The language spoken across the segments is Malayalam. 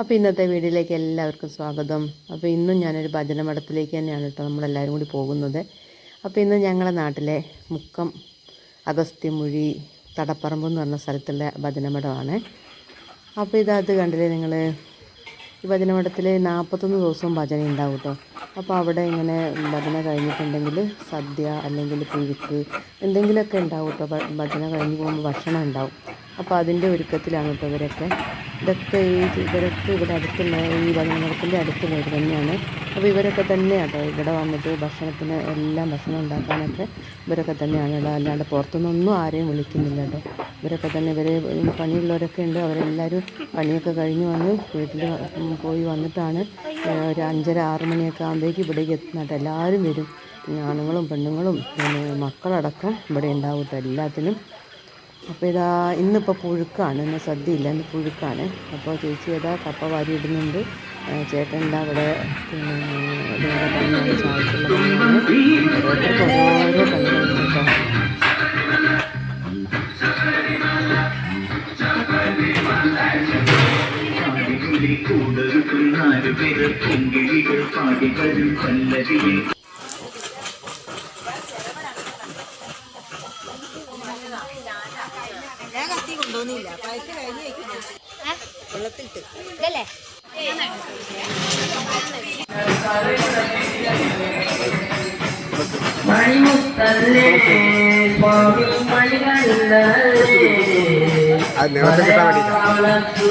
അപ്പോൾ ഇന്നത്തെ വീഡിയോയിലേക്ക് എല്ലാവർക്കും സ്വാഗതം. അപ്പോൾ ഇന്നും ഞാനൊരു ഭജന മഠത്തിലേക്ക് തന്നെയാണ് കേട്ടോ നമ്മളെല്ലാവരും കൂടി പോകുന്നത്. അപ്പോൾ ഇന്ന് ഞങ്ങളുടെ നാട്ടിലെ മുക്കം അഗസ്ത്യമൊഴി തടപ്പറമ്പ് എന്ന് പറഞ്ഞ സ്ഥലത്തുള്ള ഭജന മഠമാണ് അപ്പോൾ ഇതത് കണ്ടില്ലേ നിങ്ങൾ ഈ ഭജന മഠത്തിൽ നാൽപ്പത്തൊന്ന് ദിവസവും ഭജന ഉണ്ടാവും കേട്ടോ. അപ്പോൾ അവിടെ ഇങ്ങനെ ഭജന കഴിഞ്ഞിട്ടുണ്ടെങ്കിൽ സദ്യ അല്ലെങ്കിൽ പുഴുക്ക് എന്തെങ്കിലുമൊക്കെ ഉണ്ടാവും കേട്ടോ. ഭജന കഴിഞ്ഞ് പോകുമ്പോൾ ഭക്ഷണം ഉണ്ടാവും. അപ്പോൾ അതിന്റെ ഒരുക്കത്തിലാണ് കേട്ടോ ഇവരൊക്കെ. ഇതൊക്കെ ഈ ഇവരൊക്കെ ഇവിടെ അടുത്തുള്ള ഈ അടുത്തുള്ള അടുത്തുള്ളവർ തന്നെയാണ് അപ്പോൾ ഇവരൊക്കെ തന്നെയാണ് കേട്ടോ ഇവിടെ വന്നിട്ട് ഭക്ഷണത്തിന് എല്ലാം ഭക്ഷണം ഉണ്ടാക്കാനൊക്കെ ഇവരൊക്കെ തന്നെയാണ്. കേട്ടോ അല്ലാണ്ട് പുറത്തുനിന്നൊന്നും ആരെയും വിളിക്കുന്നില്ല കേട്ടോ ഇവരൊക്കെ തന്നെ ഇവർ പണിയുള്ളവരൊക്കെ ഉണ്ട്. അവരെല്ലാവരും പണിയൊക്കെ കഴിഞ്ഞ് വന്ന് വീട്ടിൽ പോയി വന്നിട്ടാണ് ഒരു അഞ്ചര ആറ് മണിയൊക്കെ ആകുമ്പോഴേക്കും ഇവിടേക്ക് എത്തുന്നത്. എല്ലാവരും വരും. ആണുങ്ങളും പെണ്ണുങ്ങളും പിന്നെ മക്കളടക്കം ഇവിടെ ഉണ്ടാവും എല്ലാത്തിനും. അപ്പോൾ ഇതാ ഇന്നിപ്പോൾ പുഴുക്കാണ്. ഇന്ന് സദ്യയില്ല ഇന്ന് പുഴുക്കാണ്. അപ്പോൾ ചേച്ചി ഏതാ കപ്പ വാരി ഇടുന്നുണ്ട്. ചേട്ടൻ എന്താ അവിടെ പിന്നെ ചായക്കുള്ള ഓരോ പല്ലവിയിൽ ഞാൻ കത്തി കൊണ്ടുവന്നില്ല. പൈസ കഴിഞ്ഞ് വെക്കുന്നു വെള്ളത്തിട്ട് ഇതല്ലേ? അത് നിങ്ങളെ കിട്ടാൻ വേണ്ടിയിട്ടാ വളർത്തു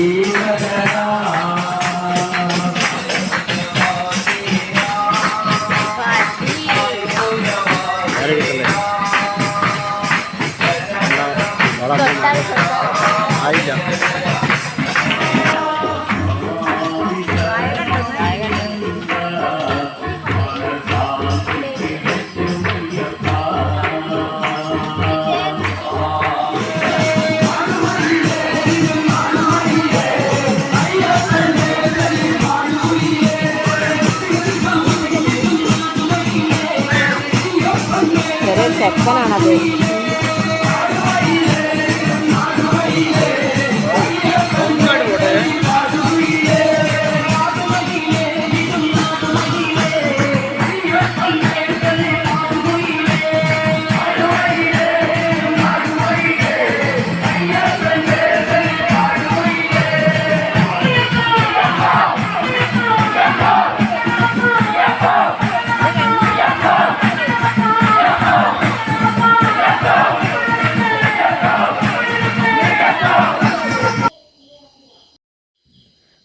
ആയില്ല ചെറിയ ചെക്കനാണത്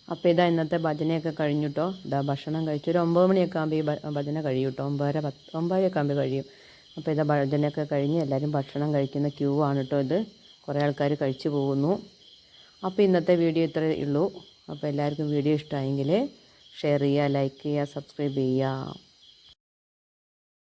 അപ്പോൾ ഇതാ ഇന്നത്തെ ഭജനയൊക്കെ കഴിഞ്ഞിട്ടോ. ഇതാ ഭക്ഷണം കഴിച്ചു. ഒരു ഒമ്പത് മണിയൊക്കെ ആകുമ്പോൾ ഈ ഭജന കഴിയും കേട്ടോ ഒമ്പതര പത്ത് ഒമ്പതരയൊക്കെ ആകുമ്പോൾ കഴിയും. അപ്പോൾ ഇതാ ഭജനയൊക്കെ കഴിഞ്ഞ് എല്ലാവരും ഭക്ഷണം കഴിക്കുന്ന ക്യൂ ആണ് കേട്ടോ ഇത്. കുറേ ആൾക്കാർ കഴിച്ചു പോകുന്നു. അപ്പോൾ ഇന്നത്തെ വീഡിയോ ഇത്രയേ ഉള്ളൂ. അപ്പോൾ എല്ലാവർക്കും വീഡിയോ ഇഷ്ടമായെങ്കിൽ ഷെയർ ചെയ്യുക ലൈക്ക് ചെയ്യുക സബ്സ്ക്രൈബ് ചെയ്യുക